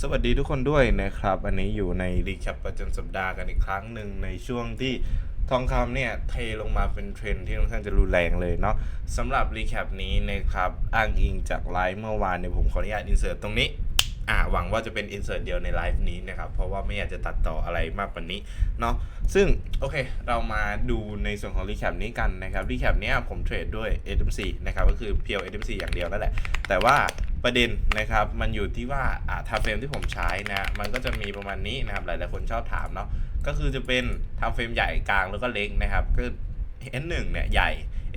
สวัสดีทุกคนด้วยนะครับ อันนี้อยู่ในรีแคปประจำสัปดาห์กันอีกครั้งหนึ่งในช่วงที่ทองคำเนี่ยเทลงมาเป็นเทรนที่ค่อนข้างจะรุนแรงเลยเนาะสำหรับรีแคปนี้นะครับ อ้างอิงจากไลฟ์เมื่อวานเนี่ยผมขออนุญาตอินเสิร์ตตรงนี้ อ่าหวังว่าจะเป็นอินเสิร์ตเดียวในไลฟ์นี้นะครับ เพราะว่าไม่อยากจะตัดต่ออะไรมากกว่านี้เนาะซึ่งโอเค เรามาดูในส่วนของรีแคปนี้กันนะครับรีแคปเนี้ยผมเทรดด้วย SMC นะครับก็คือเพียว SMC อย่างเดียวนั่นแหละ แต่ว่าประเด็นนะครับมันอยู่ที่ว่าอ่าทาเฟรมที่ผมใช้นะมันก็จะมีประมาณนี้นะครับหลายๆคนชอบถามเนาะก็คือจะเป็นทำเฟรมใหญ่กลางแล้วก็เล็กนะครับก็ N1 เนี่ยใหญ่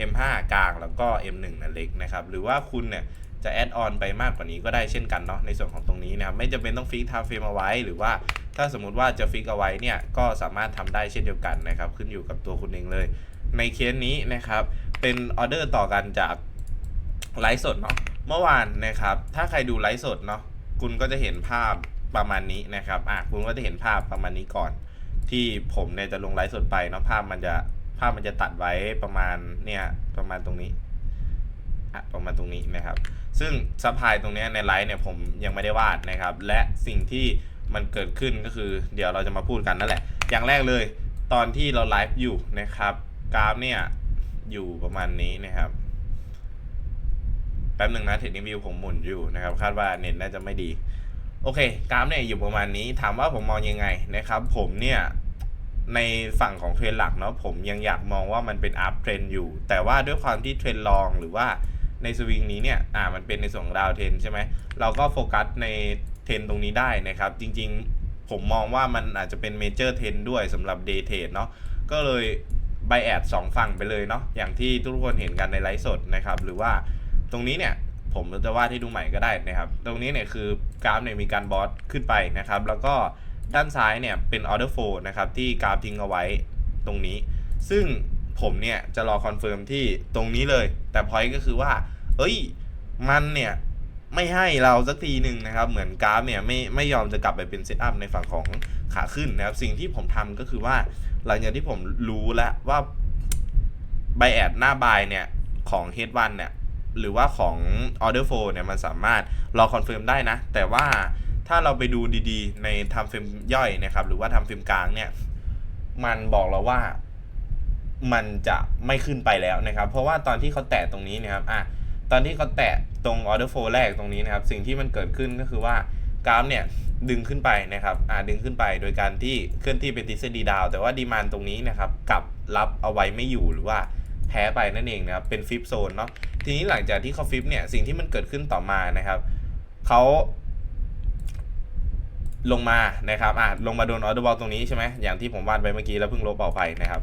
M5 กลางแล้วก็ M1 น่ะเล็กนะครับหรือว่าคุณเนี่ย จะแอดออนไปมากกว่านี้ก็ได้เช่นกันเนาะในส่วนของตรงนี้นะครับไม่จำเป็นต้องฟิกทำเฟรมเอาไว้ หรือว่าถ้าสมมุติว่าจะฟิกเอาไว้เนี่ยก็สามารถทำได้เช่นเดียวกันนะครับ ขึ้นอยู่กับตัวคุณเองเลย ในเคสนี้นะครับ เป็นออเดอร์ต่อกันจากไลฟ์สดเนาะเมื่อวานนะครับ ถ้าใครดูไลฟ์สดเนาะคุณก็จะเห็นภาพประมาณนี้นะครับอะคุณก็จะเห็นภาพประมาณนี้ก่อน ที่ผมเนี่ยจะลงไลฟ์สดไปเนาะภาพมันจะภาพมันจะตัดไว้ประมาณเนี่ยประมาณตรงนี้ ประมาณตรงนี้นะครับ ซึ่งซัพพลายตรงนี้ในไลฟ์เนี่ยผมยังไม่ได้วาดนะครับ และสิ่งที่มันเกิดขึ้นก็คือ เดี๋ยวเราจะมาพูดกันนั่นแหละ อย่างแรกเลยตอนที่เราไลฟ์อยู่นะครับกราฟเนี่ยอยู่ประมาณนี้นะครับแป๊บหนึ่งนะเทคนิควิวผมหมุนอยู่นะครับ คาดว่าเน็ตน่าจะไม่ดี โอเคกราฟเนี่ยอยู่ประมาณนี้ ถามว่าผมมองยังไงนะครับ ผมเนี่ยในฝั่งของเทรนหลักเนาะผมยังอยากมองว่ามันเป็นอัพเทรนอยู่ แต่ว่าด้วยความที่เทรนลองหรือว่า ในสวิงนี้เนี่ยอ่ามันเป็นในส่วนของดาวเทนใช่ไหมเราก็โฟกัสในเทนตรงนี้ได้นะครับ จริงๆผมมองว่ามันอาจจะเป็นเมเจอร์เทนด้วยสำหรับเดย์เทรดเนาะก็เลยไบแอดสองฝั่งไปเลยเนาะอย่างที่ทุกคนเห็นกันในไลฟ์สดนะครับหรือว่าตรงนี้เนี่ยผมจะวาดให้ดูใหม่ก็ได้นะครับ ตรงนี้เนี่ยคือกราฟเนี่ยมีการบอสขึ้นไปนะครับ แล้วก็ด้านซ้ายเนี่ยเป็นออเดอร์โฟนะครับที่กราฟทิ้งเอาไว้ตรงนี้ ซึ่ง ผมเนี่ยจะรอคอนเฟิร์มที่ตรงนี้เลย แต่พอยต์ก็คือว่า เอ้ย มันเนี่ยไม่ให้เราสักทีหนึ่งนะครับ เหมือนกราฟเนี่ยไม่ไม่ยอมจะกลับไปเป็นเซตอัพในฝั่งของขาขึ้นนะครับ สิ่งที่ผมทำก็คือว่าหลังจากที่ผมรู้แล้วว่าไบแอดหน้าบายเนี่ยของ H1 เนี่ยหรือว่าของ Order Flow เนี่ยมันสามารถรอคอนเฟิร์มได้นะ แต่ว่าถ้าเราไปดูดีๆ ในทำเฟรมย่อยนะครับ หรือว่าทำเฟรมกลางเนี่ย มันบอกเราว่า มันจะไม่ขึ้นไปแล้วนะครับ เพราะว่าตอนที่เขาแตะตรงนี้นะครับอะตอนที่เขาแตะตรง Order Flow แรกตรงนี้นะครับ สิ่งที่มันเกิดขึ้นก็คือว่ากราฟเนี่ยดึงขึ้นไปนะครับอ่าดึงขึ้นไปโดยการที่เคลื่อนที่เป็นทฤษฎีดาว แต่ว่าดีมานตรงนี้นะครับกลับรับเอาไว้ไม่อยู่หรือว่าแพ้ไปนั่นเองนะครับ เป็นฟิปโซนเนาะ ทีนี้หลังจากที่เขาฟิปเนี่ย สิ่งที่มันเกิดขึ้นต่อมานะครับ เขาลงมานะครับ อะ ลงมาโดนออเดอร์บอลตรงนี้ใช่ไหมอย่างที่ผมวาดไปเมื่อกี้แล้วเพิ่งลบออกไปนะครับ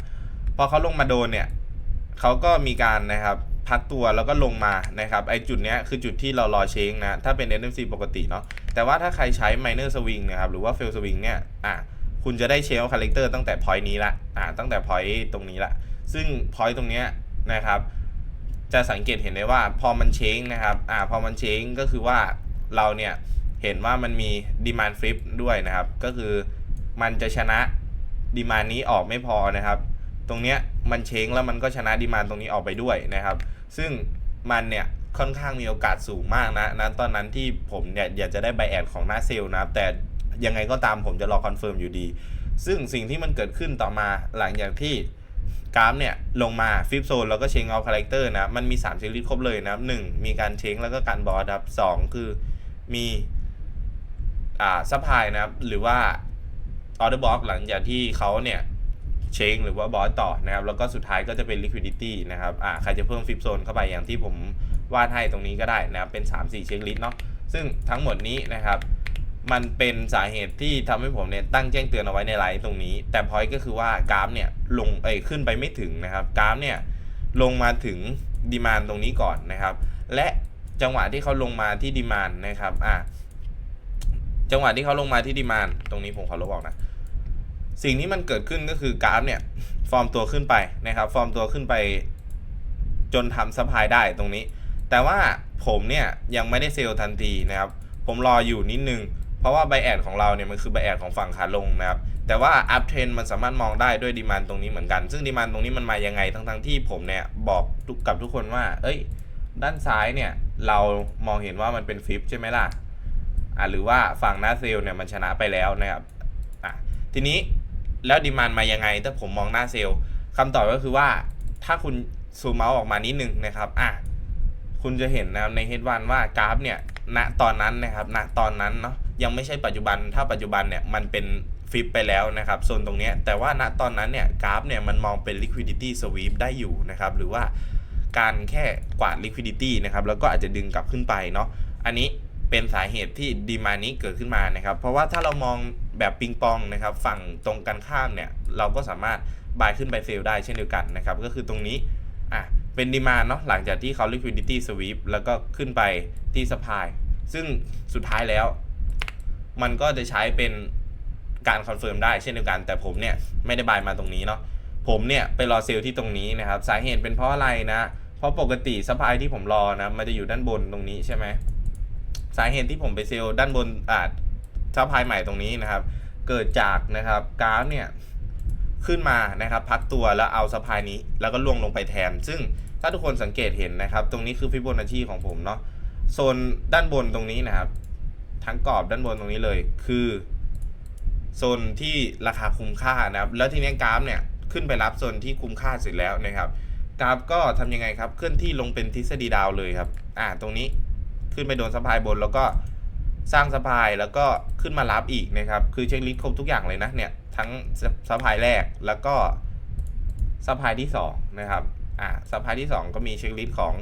พอเขาลงมาโดนเนี่ยเขาก็มีการนะครับพักตัวแล้วก็ลงมานะครับไอจุดเนี้ยคือจุดที่เรารอเชงนะถ้าเป็น NFC ปกติเนาะแต่ว่าถ้าใครใช้ minor swing นะครับหรือว่า fail swing เนี่ยอะคุณจะได้เชลคาแรคเตอร์ตั้งแต่ point นี้ละอะตั้งแต่ point ตรงนี้ละซึ่ง point ตรงเนี้ยนะครับจะสังเกตเห็นได้ว่าพอมันเชงนะครับอ่าพอมันเชงก็คือว่าเราเนี่ยเห็นว่ามันมีดีมานฟลิปด้วยนะครับ ก็คือมันจะชนะดีมานนี้ออกไม่พอนะครับ ตรงเนี้ยมันเชงแล้วมันก็ชนะดีมานตรงนี้ออกไปด้วยนะครับ ซึ่งมันเนี่ยค่อนข้างมีโอกาสสูงมากนะนะตอนนั้นที่ผมเนี่ยอยากจะได้ไบแอดของหน้าเซลล์นะแต่ยังไงก็ตามผมจะรอคอนเฟิร์มอยู่ดี ซึ่งสิ่งที่มันเกิดขึ้นต่อมาหลังจากที่กราฟเนี่ยลงมาฟิปโซนแล้วก็เชงเอาคาแรคเตอร์นะมันมี3ชนิดครบเลยนะหนึ่งมีการเชงแล้วก็การบอสครับสองคือมีอ่าซัพพลายนะครับหรือว่าออเดอร์บ็อกหลังจากที่เขาเนี่ย เชงหรือว่าบอสต่อนะครับแล้วก็สุดท้ายก็จะเป็น liquidity นะครับอ่าใครจะเพิ่มฟิปโซนเข้าไปอย่างที่ผมวาดให้ตรงนี้ก็ได้นะครับเป็น 3-4 เช็คลิสต์เนาะซึ่งทั้งหมดนี้นะครับมันเป็นสาเหตุที่ทำให้ผมเนี่ยตั้งแจ้งเตือนเอาไว้ในไลน์ตรงนี้ แต่พอยก็คือว่ากราฟเนี่ยลงเอ้ยขึ้นไปไม่ถึงนะครับกราฟเนี่ยลงมาถึงดีมานตรงนี้ก่อนนะครับ และจังหวะที่เขาลงมาที่ดีมานนะครับอะจังหวะที่เขาลงมาที่ดีมานตรงนี้ผมขอลบออกนะ สิ่งที่มันเกิดขึ้นก็คือกราฟเนี่ยฟอร์มตัวขึ้นไปนะครับ ฟอร์มตัวขึ้นไป จนทำซัพพลายได้ตรงนี้ แต่ว่าผมเนี่ยยังไม่ได้เซลล์ทันทีนะครับ ผมรออยู่นิดนึง เพราะว่าไบแอดของเราเนี่ยมันคือไบแอดของฝั่งขาลงนะครับ แต่ว่าอัพเทรนมันสามารถมองได้ด้วยดีมานตรงนี้เหมือนกัน ซึ่งดีมานตรงนี้มันมายังไง ทั้งๆที่ผมเนี่ยบอกกับทุกคนว่า เอ้ย ด้านซ้ายเนี่ยเรามองเห็นว่ามันเป็นฟิปใช่ไหมล่ะ อ่าหรือว่าฝั่งหน้าเซลล์เนี่ยมันชนะไปแล้วนะครับ อะทีนี้ แล้วดีมานมายังไง ถ้าผมมองหน้าเซลล์คำตอบก็คือว่าถ้าคุณซูมเมาส์ออกมานิดนึงนะครับอะคุณจะเห็นนะครับในเฮดวันว่ากราฟเนี่ยณตอนนั้นนะครับณตอนนั้นเนาะยังไม่ใช่ปัจจุบันถ้าปัจจุบันเนี่ยมันเป็นฟิปไปแล้วนะครับโซนตรงนี้แต่ว่าณตอนนั้นเนี่ยกราฟเนี่ยมันมองเป็น liquidity sweep ได้อยู่นะครับหรือว่าการแค่กวาด liquidity นะครับแล้วก็อาจจะดึงกลับขึ้นไปเนาะอันนี้เป็นสาเหตุที่ดีมานี้เกิดขึ้นมานะครับ เพราะว่าถ้าเรามอง แบบปิงปองนะครับฝั่งตรงกันข้ามเนี่ยเราก็สามารถบายขึ้นไปเซลได้เช่นเดียวกันนะครับก็คือตรงนี้อะเป็นดีมาเนาะหลังจากที่เขา liquidity sweep แล้วก็ขึ้นไปที่ supply ซึ่งสุดท้ายแล้ว มันก็จะใช้เป็นการคอนเฟิร์มได้เช่นเดียวกัน แต่ผมเนี่ยไม่ได้บายมาตรงนี้เนาะผมเนี่ยไปรอเซลที่ตรงนี้นะครับสาเหตุเป็นเพราะอะไรนะ เพราะปกติซัพพลายที่ผมรอนะมันจะอยู่ด้านบนตรงนี้ใช่ไหมสาเหตุที่ผมไปเซลด้านบนอาจ ซัพพลายใหม่ตรงนี้นะครับ เกิดจากนะครับกราฟเนี่ยขึ้นมานะครับพักตัวแล้วเอาซัพพลายนี้แล้วก็ล่วงลงไปแทน ซึ่งถ้าทุกคนสังเกตเห็นนะครับ ตรงนี้คือฟิโบนัชชีของผมเนาะโซนด้านบนตรงนี้นะครับ ทั้งกรอบด้านบนตรงนี้เลย คือโซนที่ราคาคุ้มค่านะครับ แล้วทีนี้กราฟเนี่ยขึ้นไปรับโซนที่คุ้มค่าเสร็จแล้วนะครับกราฟก็ทำยังไงครับเคลื่อนที่ลงเป็นทฤษฎีดาวเลยครับ อ่าตรงนี้ขึ้นไปโดนสะพายบนแล้วก็ สร้างสะพายแล้วก็ขึ้นมารับอีกนะครับ คือเช็คลิสต์ครบทุกอย่างเลยนะเนี่ยทั้งสะพายแรกแล้วก็สะพายที่สองนะครับอ่าสะพายที่สองก็มีเช็คลิสต์ของ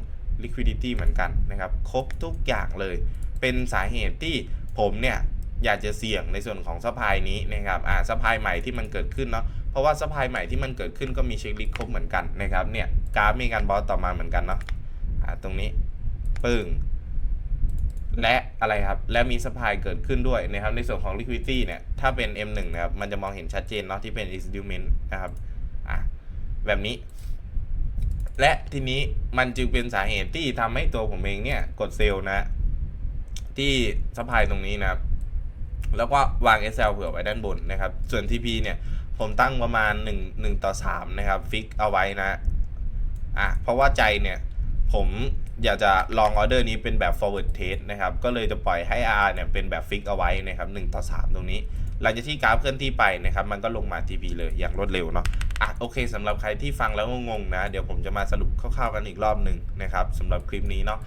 liquidity เหมือนกันนะครับ ครบทุกอย่างเลย เป็นสาเหตุที่ผมเนี่ยอยากจะเสี่ยงในส่วนของสะพายนี้นะครับอ่าสะพายใหม่ที่มันเกิดขึ้นเนาะเพราะว่าสะพายใหม่ที่มันเกิดขึ้นก็มีเช็คลิสต์ครบเหมือนกันนะครับเนี่ยกราฟมีการบอสต่อมาเหมือนกันเนาะอ่าตรงนี้ปึ้ง และอะไรครับ และมีสะพายเกิดขึ้นด้วยนะครับ ในส่วนของ liquidity เนี่ย ถ้าเป็น M1 นะครับ มันจะมองเห็นชัดเจนเนาะที่เป็น instrument นะครับอะแบบนี้ และทีนี้มันจึงเป็นสาเหตุที่ทำให้ตัวผมเองเนี่ย กดเซลล์นะ ที่ซัพายตรงนี้นะครับ แล้วก็วาง SL เผื่อไว้ด้านบนนะครับ ส่วน TP เนี่ย ผมตั้งประมาณ 1 1 ต่อ 3 นะครับ ฟิกเอาไว้นะ อะ เพราะว่าใจเนี่ย ผม อยากจะลองออเดอร์นี้เป็นแบบ forward test นะครับ ก็เลยจะปล่อยให้ R เนี่ยเป็นแบบฟิกเอาไว้นะครับ1ต่อ 3 ตรงนี้ หลังจากที่กราฟเคลื่อนที่ไปนะครับ มันก็ลงมา TP เลยอย่างรวดเร็วเนาะ อะโอเคสำหรับใครที่ฟังแล้วงงๆนะ เดี๋ยวผมจะมาสรุปคร่าวๆกันอีกรอบหนึ่งนะครับสำหรับคลิปนี้เนาะ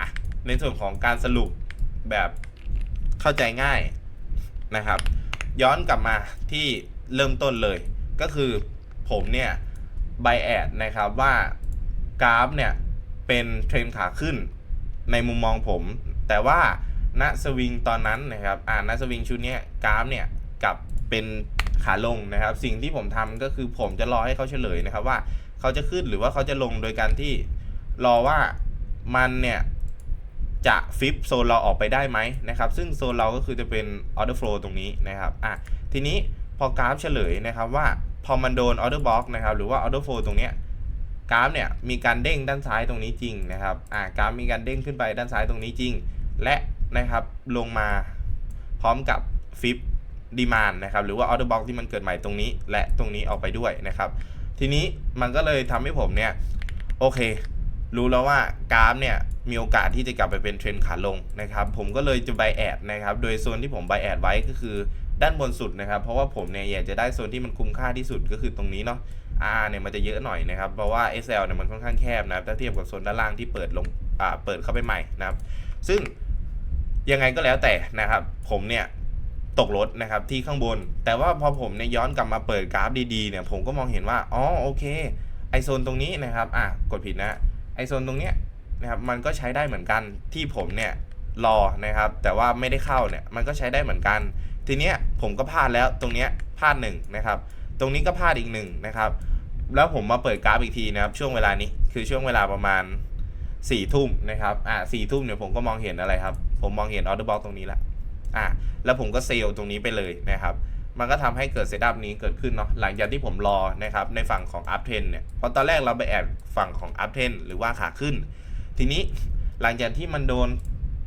อะในส่วนของการสรุปแบบเข้าใจง่ายนะครับ ย้อนกลับมาที่เริ่มต้นเลย ก็คือผมเนี่ยไบแอดนะครับว่ากราฟเนี่ย เป็นเทรนขาขึ้นในมุมมองผม แต่ว่าณสวิงตอนนั้นนะครับอ่าณสวิงชุดนี้กราฟเนี่ยกับเป็นขาลงนะครับ สิ่งที่ผมทำก็คือผมจะรอให้เขาเฉลยนะครับว่าเขาจะขึ้นหรือว่าเขาจะลงโดยการที่รอว่ามันเนี่ยจะฟิปโซนเราออกไปได้ไหมนะครับ ซึ่งโซนเราก็คือจะเป็น order flow ตรงนี้นะครับอะทีนี้พอกราฟเฉลยนะครับว่าพอมันโดน order box นะครับหรือว่า order flow ตรงเนี้ย กราฟเนี่ยมีการเด้งด้านซ้ายตรงนี้จริงนะครับอะกราฟมีการเด้งขึ้นไปด้านซ้ายตรงนี้จริง และนะครับลงมาพร้อมกับฟิปดีมานนะครับหรือว่า order box ที่มันเกิดใหม่ตรงนี้ และตรงนี้ออกไปด้วยนะครับ ทีนี้มันก็เลยทำให้ผมเนี่ยโอเค รู้แล้วว่ากราฟเนี่ยมีโอกาสที่จะกลับไปเป็นเทรนขาลงนะครับ ผมก็เลยจะไบแอดนะครับ โดยโซนที่ผมไบแอดไว้ก็คือด้านบนสุดนะครับ เพราะว่าผมเนี่ยอยากจะได้โซนที่มันคุ้มค่าที่สุดก็คือตรงนี้เนาะ R เนี่ยมันจะเยอะหน่อยนะครับเพราะว่า SL เนี่ยมันค่อนข้างแคบนะครับถ้าเทียบกับโซนด้านล่างที่เปิดลงอ่าเปิดเข้าไปใหม่นะครับ ซึ่งยังไงก็แล้วแต่นะครับ ผมเนี่ยตกรถนะครับที่ข้างบน แต่ว่าพอผมเนี่ยย้อนกลับมาเปิดกราฟดีๆเนี่ยผมก็มองเห็นว่าอ๋อโอเคไอโซนตรงนี้นะครับอะกดผิดนะไอโซนตรงเนี้ยนะครับมันก็ใช้ได้เหมือนกันที่ผมเนี่ยรอนะครับ แต่ว่าไม่ได้เข้าเนี่ยมันก็ใช้ได้เหมือนกัน ทีเนี้ยผมก็พลาดแล้วตรงเนี้ยพลาดหนึ่งนะครับ ตรงนี้ก็พลาดอีกหนึ่งนะครับ แล้วผมมาเปิดกราฟอีกทีนะครับ ช่วงเวลานี้คือช่วงเวลาประมาณสี่ทุ่มนะครับ อ่าสี่ทุ่มเนี่ยผมก็มองเห็นอะไรครับ ผมมองเห็นออเดอร์บ็อกตรงนี้ละอ่าแล้วผมก็เซลล์ตรงนี้ไปเลยนะครับ มันก็ทำให้เกิดเซตอัพนี้เกิดขึ้นเนาะหลังจากที่ผมรอนะครับในฝั่งของอัพเทนเนี่ยเพราะตอนแรกเราไปแอบฝั่งของอัพเทนหรือว่าขาขึ้น ทีนี้หลังจากที่มันโดน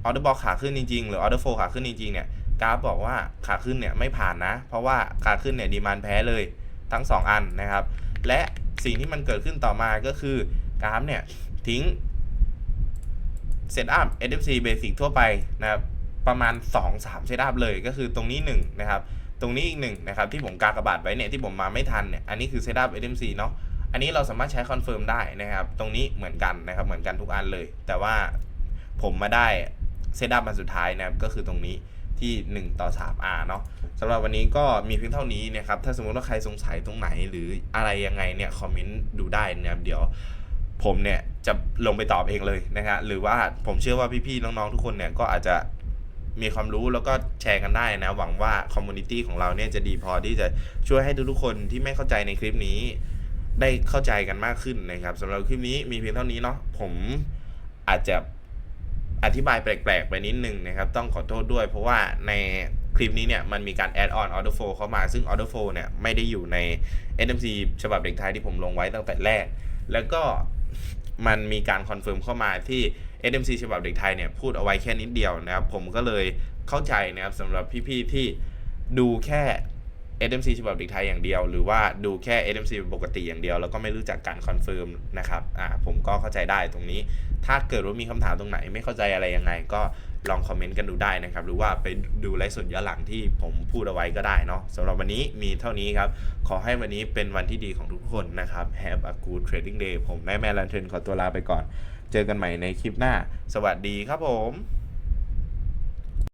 ออเดอร์บ็อกขาขึ้นจริงๆหรือออเดอร์โฟขาขึ้นจริงๆเนี่ยกราฟบอกว่าขาขึ้นเนี่ยไม่ผ่านนะ เพราะว่าขาขึ้นเนี่ยดีมานแพ้เลย ทั้ง 2 อันนะครับ และสิ่งที่มันเกิดขึ้นต่อมาก็คือกราฟเนี่ย ทิ้งเซตอัพ NFC Basic ทั่วไปนะครับ ประมาณ 2-3เซตอัพเลยก็คือตรงนี้ 1 นะครับ ตรงนี้อีกหนึ่งนะครับ ที่ผมกากระบาดไว้เนี่ย ที่ผมมาไม่ทันเนี่ย อันนี้คือเซตอัพ SMC เนาะอันนี้เราสามารถใช้คอนเฟิร์มได้นะครับ ตรงนี้เหมือนกันนะครับ เหมือนกันทุกอันเลย แต่ว่าผมมาได้เซตอัพมาสุดท้ายนะครับ ก็คือตรงนี้ ที่ 1 ต่อ 3R เนาะสำหรับวันนี้ก็มีเพียงเท่านี้นะครับ ถ้าสมมติว่าใครสงสัยตรงไหนหรืออะไรยังไงเนี่ยคอมเมนต์ดูได้นะครับ เดี๋ยวผมเนี่ยจะลงไปตอบเองเลยนะฮะหรือว่าผมเชื่อว่าพี่ๆน้องๆทุกคนเนี่ยก็อาจจะมีความรู้แล้วก็แชร์กันได้นะ หวังว่าคอมมูนิตี้ของเราเนี่ยจะดีพอที่จะช่วยให้ทุกๆคนที่ไม่เข้าใจในคลิปนี้ ได้เข้าใจกันมากขึ้นนะครับสำหรับคลิปนี้มีเพียงเท่านี้เนาะผมอาจจะ อธิบายแปลกๆ ไปนิดนึงนะครับ ต้องขอโทษด้วย เพราะว่าในคลิปนี้เนี่ยมันมีการแอดออนออเดอร์โฟเข้ามา ซึ่งออเดอร์โฟเนี่ยไม่ได้อยู่ใน NMC ฉบับเด็กไทยที่ผมลงไว้ตั้งแต่แรก แล้วก็มันมีการคอนเฟิร์มเข้ามาที่ SMC ฉบับเด็กไทยเนี่ยพูดเอาไว้แค่นิดเดียวนะครับ ผมก็เลยเข้าใจนะครับสำหรับพี่ๆที่ดูแค่ SMC ฉบับเด็กไทยอย่างเดียว หรือว่าดูแค่ SMC ปกติอย่างเดียว แล้วก็ไม่รู้จักการคอนเฟิร์มนะครับอ่าผมก็เข้าใจได้ตรงนี้ ถ้าเกิดว่ามีคำถามตรงไหนไม่เข้าใจอะไรยังไง ก็ลองคอมเมนต์กันดูได้นะครับ หรือว่าไปดูไลฟ์สดย้อนหลังที่ผมพูดเอาไว้ก็ได้เนาะสำหรับวันนี้มีเท่านี้ครับ ขอให้วันนี้เป็นวันที่ดีของทุกคนนะครับ Have a good trading day ผมแม่แม่ลันเทนขอตัวลาไปก่อน เจอกันใหม่ในคลิปหน้า สวัสดีครับผม